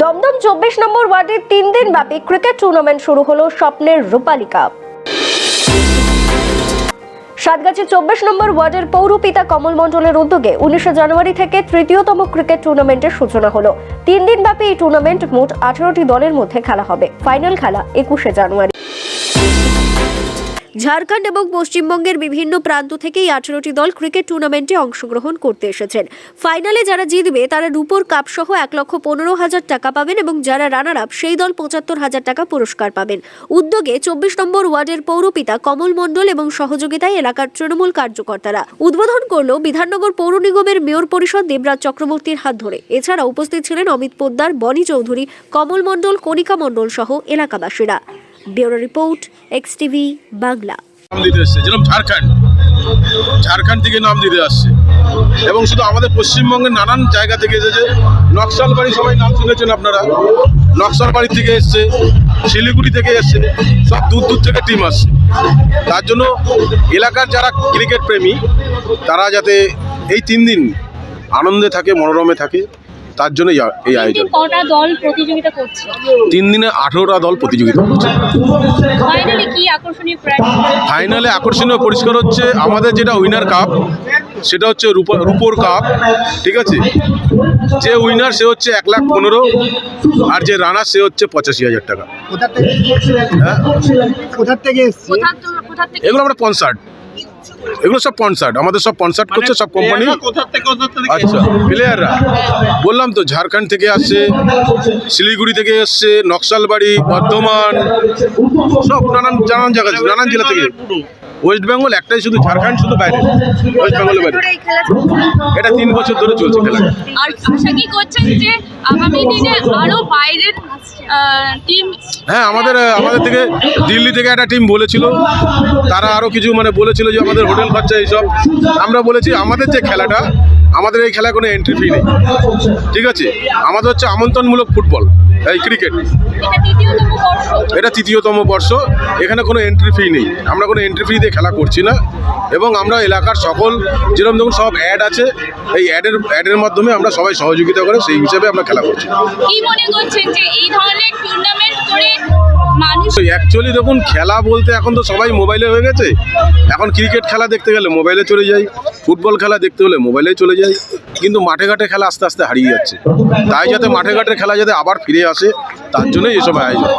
দমদম চব্বিশ নম্বর ওয়ার্ডে তিন দিন ব্যাপী ক্রিকেট টুর্নামেন্ট শুরু হলো স্বপ্নের রূপালী কাপ সাতগাছি চব্বিশ নম্বর ওয়ার্ডের পৌরপিতা কমল মণ্ডলের উদ্যোগে উনিশে জানুয়ারি থেকে তৃতীয়তম ক্রিকেট টুর্নামেন্টের সূচনা হলো। তিন দিন ব্যাপী এই টুর্নামেন্ট মোট আঠারোটি দলের মধ্যে খেলা হবে। ফাইনাল খেলা একুশে জানুয়ারি। ঝাড়খণ্ড এবং পশ্চিমবঙ্গের বিভিন্ন প্রান্ত থেকে এই আঠারোটি দল ক্রিকেট টুর্নামেন্টে অংশগ্রহণ করতে এসেছেন। ফাইনালে যারা জিতবে, তারা রূপোর কাপ সহ এক লক্ষ পনেরো হাজার টাকা পাবেন এবং যারা রানার আপ সেই দল পঁচাত্তর হাজার টাকা পুরস্কার পাবেন। উদ্যোগে চব্বিশ নম্বর ওয়ার্ডের পৌরপিতা কমল মণ্ডল এবং সহযোগিতায় এলাকার তৃণমূল কার্যকর্তারা উদ্বোধন করল বিধাননগর পৌর নিগমের মেয়র পরিষদ দেবরাজ চক্রবর্তীর হাত ধরে। এছাড়া উপস্থিত ছিলেন অমিত পোদ্দার, বনি চৌধুরী, কমল মণ্ডল, কণিকা মণ্ডল সহ এলাকাবাসীরা। Bureau report, X TV, Bangla. নাম দিতে এসছে। যেরকম ঝাড়খণ্ড। ঝাড়খণ্ড থেকে নাম দিতে আসছে। এবং শুধু আমাদের পশ্চিমবঙ্গের নানান জায়গা থেকে এসেছে। নকশালবাড়ি সবাই নাম শুনেছেন আপনারা। নকশালবাড়ি থেকে এসছে, শিলিগুড়ি থেকে এসছে, সব দূর দূর থেকে টিম আসছে। তার জন্য এলাকার যারা ক্রিকেট প্রেমী, তারা যাতে এই তিন দিন আনন্দে থাকে, মনোরমে থাকে তার জন্য এই আয়োজন। কটা দল প্রতিযোগিতা করছে? তিন দিনে আঠেরোটা দল প্রতিযোগিতা করছে। ফাইনালি কি আকর্ষণীয় ফাইনালে আকর্ষণীয় পরিষ্কার হচ্ছে আমাদের যেটা উইনার কাপ সেটা হচ্ছে রূপা রূপোর কাপ ঠিক আছে? যে উইনার সে হচ্ছে এক লাখ পনেরো আর যে রানার সে হচ্ছে পঁচাশি হাজার টাকা। কোথা থেকে? হ্যাঁ? এগুলো আমরা পনসার্ট এগুলো সব পনসার্ট আমাদের সব পনসার্ট করছে সব কোম্পানি আচ্ছা প্লেয়াররা বললাম তো ঝাড়খণ্ড থেকে আসছে শিলিগুড়ি থেকে এসছে নকশালবাড়ি বর্ধমান সব নানান নানান জায়গা নানান জেলা থেকে। ওয়েস্ট বেঙ্গল একটাই শুধু ঝাড়খণ্ড শুধু বাইরে। ওয়েস্ট বেঙ্গলের বাইরে? এটা তিন বছর ধরে চলছে খেলা। আর আশা কি করছেন যে আগামী দিনে আরও বাইরের টিম? হ্যাঁ আমাদের আমাদের থেকে দিল্লি থেকে একটা টিম বলেছিল। তারা আরও কিছু মানে বলেছিল যে আমাদের হোটেল খরচা এইসব। আমরা বলেছি, আমাদের যে খেলাটা, আমাদের এই খেলায় কোনো এন্ট্রি ফি নেই। ঠিক আছে? আমাদের হচ্ছে আমন্ত্রণমূলক ফুটবল। এই ক্রিকেট এটা তৃতীয়তম বর্ষ। এখানে কোনো এন্ট্রি ফি নেই। আমরা কোনো এন্ট্রি ফি দিয়ে খেলা করছি না। এবং আমরা এলাকার সকল যেরকম দেখুন সব অ্যাড আছে। এই অ্যাডের অ্যাডের মাধ্যমে আমরা সবাই সহযোগিতা করে সেই হিসেবে আমরা খেলা করছি। অ্যাকচুয়ালি দেখুন খেলা বলতে এখন তো সবাই মোবাইলে হয়ে গেছে। এখন ক্রিকেট খেলা দেখতে গেলে মোবাইলে চলে যাই। ফুটবল খেলা দেখতে হলে মোবাইলে চলে যায়, কিন্তু মাঠে ঘাটে খেলা আস্তে আস্তে হারিয়ে যাচ্ছে। তাই যাতে মাঠে ঘাটের খেলা যাতে আবার ফিরে আসে, তার জন্যই এসব আয়োজন।